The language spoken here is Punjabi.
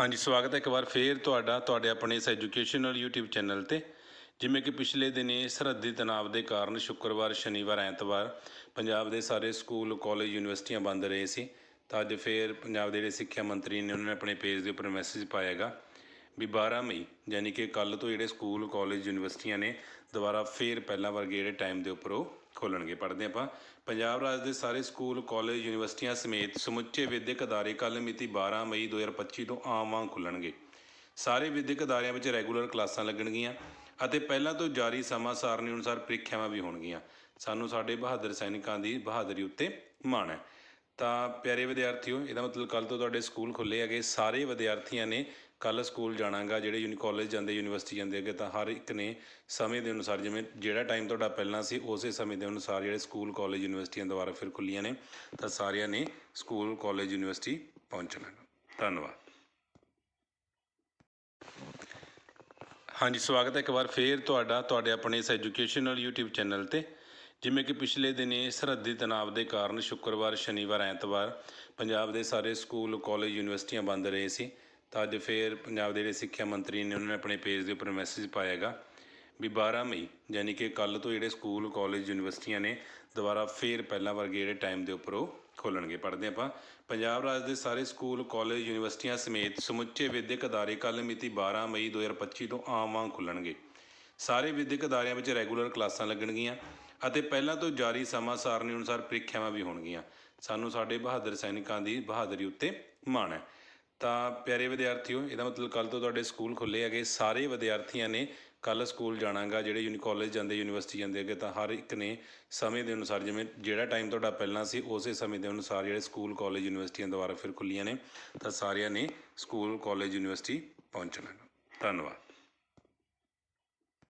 ਹਾਂਜੀ, ਸਵਾਗਤ ਹੈ ਇੱਕ ਵਾਰ ਫੇਰ ਤੁਹਾਡਾ, ਤੁਹਾਡੇ ਆਪਣੇ ਇਸ ਐਜੂਕੇਸ਼ਨਲ YouTube ਚੈਨਲ ਤੇ। ਜਿਵੇਂ ਕਿ ਪਿਛਲੇ ਦਿਨੀ ਸਰਹੱਦੀ ਤਣਾਅ ਦੇ ਕਾਰਨ ਸ਼ੁੱਕਰਵਾਰ, ਸ਼ਨੀਵਾਰ, ਐਤਵਾਰ ਪੰਜਾਬ ਦੇ ਸਾਰੇ ਸਕੂਲ ਕਾਲਜ ਯੂਨੀਵਰਸਿਟੀਆਂ ਬੰਦ ਰਹੇ ਸੀ। ਤਾਂ ਅੱਜ ਫੇਰ ਪੰਜਾਬ ਦੇ ਜਿਹੜੇ ਸਿੱਖਿਆ ਮੰਤਰੀ ਨੇ, ਉਹਨਾਂ ਨੇ ਆਪਣੇ ਪੇਜ ਦੇ ਉੱਪਰ ਮੈਸੇਜ ਪਾਇਆ ਹੈਗਾ। ਵੀ 12 ਮਈ, ਯਾਨੀ ਕਿ ਕੱਲ ਤੋਂ ਜਿਹੜੇ ਸਕੂਲ, ਕਾਲਜ, ਯੂਨੀਵਰਸਿਟੀਆਂ ਨੇ ਦੁਬਾਰਾ ਫੇਰ ਪਹਿਲਾਂ ਵਰਗੇ ਜਿਹੜੇ ਟਾਈਮ ਦੇ ਉੱਪਰ ਉਹ ਖੋਲਣਗੇ। ਪੜ੍ਹਦੇ ਆਪਾਂ। ਪੰਜਾਬ ਰਾਜ ਦੇ ਸਾਰੇ ਸਕੂਲ, ਕਾਲਜ, ਯੂਨੀਵਰਸਿਟੀਆਂ ਸਮੇਤ ਸਮੁੱਚੇ ਵਿਦਿਅਕ ਅਦਾਰੇ ਕੱਲ੍ਹ ਮਿਤੀ 12 ਮਈ 2025 ਤੋਂ ਆਮ ਵਾਂਗ ਖੁੱਲਣਗੇ। ਸਾਰੇ ਵਿਦਿਅਕ ਅਦਾਰਿਆਂ ਵਿੱਚ ਰੈਗੂਲਰ ਕਲਾਸਾਂ ਲੱਗਣਗੀਆਂ ਅਤੇ ਪਹਿਲਾਂ ਤੋਂ ਜਾਰੀ ਸਮਾਂ ਸਾਰਣੀ ਅਨੁਸਾਰ ਪ੍ਰੀਖਿਆਵਾਂ ਵੀ ਹੋਣਗੀਆਂ। ਸਾਨੂੰ ਸਾਡੇ ਬਹਾਦਰ ਸੈਨਿਕਾਂ ਦੀ ਬਹਾਦਰੀ ਉੱਤੇ ਮਾਣ ਹੈ। ਤਾਂ ਪਿਆਰੇ ਵਿਦਿਆਰਥੀਓ, ਇਹਦਾ ਮਤਲਬ ਕੱਲ ਤੋਂ ਤੁਹਾਡੇ ਸਕੂਲ ਖੁੱਲੇ ਹੈਗੇ। ਸਾਰੇ ਵਿਦਿਆਰਥੀਆਂ ਨੇ ਕੱਲ ਸਕੂਲ ਜਾਣਾਗਾ, ਜਿਹੜੇ ਯੂਨੀ ਕਾਲਜ ਜਾਂਦੇ ਯੂਨੀਵਰਸਿਟੀ ਜਾਂਦੇ ਅੱਗੇ ਤਾਂ ਹਰ ਇੱਕ ਨੇ ਸਮੇਂ ਦੇ ਅਨੁਸਾਰ ਜਿਵੇਂ ਜਿਹੜਾ ਟਾਈਮ ਤੁਹਾਡਾ ਪਹਿਲਾਂ ਸੀ, ਉਸੇ ਸਮੇਂ ਦੇ ਅਨੁਸਾਰ ਜਿਹੜੇ ਸਕੂਲ ਕਾਲਜ ਯੂਨੀਵਰਸਿਟੀਆਂ ਦੁਬਾਰਾ ਫਿਰ ਖੁੱਲੀਆਂ ਨੇ, ਤਾਂ ਸਾਰਿਆਂ ਨੇ ਸਕੂਲ ਕਾਲਜ ਯੂਨੀਵਰਸਿਟੀ ਪਹੁੰਚਣਾ ਧੰਨਵਾਦ। ਹਾਂਜੀ, ਸਵਾਗਤ ਹੈ ਇੱਕ ਵਾਰ ਫੇਰ ਤੁਹਾਡਾ, ਤੁਹਾਡੇ ਆਪਣੇ ਇਸ ਐਜੂਕੇਸ਼ਨਲ YouTube ਚੈਨਲ ਤੇ। ਜਿਵੇਂ ਕਿ ਪਿਛਲੇ ਦਿਨੀ ਸਰਹੱਦੀ ਤਣਾਅ ਦੇ ਕਾਰਨ ਸ਼ੁੱਕਰਵਾਰ, ਸ਼ਨੀਵਾਰ, ਐਤਵਾਰ ਪੰਜਾਬ ਦੇ ਸਾਰੇ ਸਕੂਲ ਕਾਲਜ ਯੂਨੀਵਰਸਿਟੀਆਂ ਬੰਦ ਰਹੇ ਸੀ। ਤਾਂ ਅੱਜ ਫੇਰ ਪੰਜਾਬ ਦੇ ਜਿਹੜੇ ਸਿੱਖਿਆ ਮੰਤਰੀ ਨੇ, ਉਹਨਾਂ ਨੇ ਆਪਣੇ ਪੇਜ ਦੇ ਉੱਪਰ ਮੈਸੇਜ ਪਾਇਆ ਹੈਗਾ ਵੀ 12 ਮਈ, ਯਾਨੀ ਕਿ ਕੱਲ ਤੋਂ ਜਿਹੜੇ ਸਕੂਲ ਕਾਲਜ ਯੂਨੀਵਰਸਿਟੀਆਂ ਨੇ ਦੁਬਾਰਾ ਫੇਰ ਪਹਿਲਾਂ ਵਰਗੇ ਜਿਹੜੇ ਟਾਈਮ ਦੇ ਉੱਪਰ ਉਹ ਖੋਲਣਗੇ ਪੜ੍ਹਦੇ ਆਪਾਂ। ਪੰਜਾਬ ਰਾਜ ਦੇ ਸਾਰੇ ਸਕੂਲ ਕਾਲਜ ਯੂਨੀਵਰਸਿਟੀਆਂ ਸਮੇਤ ਸਮੁੱਚੇ ਵਿਦਿਅਕ ਅਦਾਰੇ ਕੱਲ੍ਹ ਮਿਤੀ 12 ਮਈ 2025 ਤੋਂ ਆਮ ਵਾਂਗ ਖੁੱਲਣਗੇ ਸਾਰੇ ਵਿਦਿਅਕ ਅਦਾਰਿਆਂ ਵਿੱਚ ਰੈਗੂਲਰ ਕਲਾਸਾਂ ਲੱਗਣਗੀਆਂ ਅਤੇ ਪਹਿਲਾਂ ਤੋਂ ਜਾਰੀ ਸਮਾਂ ਸਾਰਣੀ ਅਨੁਸਾਰ ਪ੍ਰੀਖਿਆਵਾਂ ਵੀ ਹੋਣਗੀਆਂ। ਸਾਨੂੰ ਸਾਡੇ ਬਹਾਦਰ ਸੈਨਿਕਾਂ ਦੀ ਬਹਾਦਰੀ ਉੱਤੇ ਮਾਣ ਹੈ। ਤਾਂ ਪਿਆਰੇ ਵਿਦਿਆਰਥੀਓ, ਇਹਦਾ ਮਤਲਬ ਕੱਲ ਤੋਂ ਤੁਹਾਡੇ ਸਕੂਲ ਖੁੱਲੇ ਹੈਗੇ। ਸਾਰੇ ਵਿਦਿਆਰਥੀਆਂ ਨੇ ਕੱਲ ਸਕੂਲ ਜਾਣਾਗਾ, ਜਿਹੜੇ ਯੂਨੀ, ਕਾਲਜ ਜਾਂਦੇ, ਯੂਨੀਵਰਸਿਟੀ ਜਾਂਦੇ ਹੈਗੇ ਤਾਂ ਹਰ ਇੱਕ ਨੇ ਸਮੇਂ ਦੇ ਅਨੁਸਾਰ, ਜਿਵੇਂ ਜਿਹੜਾ ਟਾਈਮ ਤੁਹਾਡਾ ਪਹਿਲਾਂ ਸੀ, ਉਸੇ ਸਮੇਂ ਦੇ ਅਨੁਸਾਰ ਜਿਹੜੇ ਸਕੂਲ, ਕਾਲਜ, ਯੂਨੀਵਰਸਿਟੀਆਂ ਦੁਬਾਰਾ ਫਿਰ ਖੁੱਲੀਆਂ ਨੇ, ਤਾਂ ਸਾਰਿਆਂ ਨੇ ਸਕੂਲ, ਕਾਲਜ, ਯੂਨੀਵਰਸਿਟੀ ਪਹੁੰਚਣਾ ਧੰਨਵਾਦ।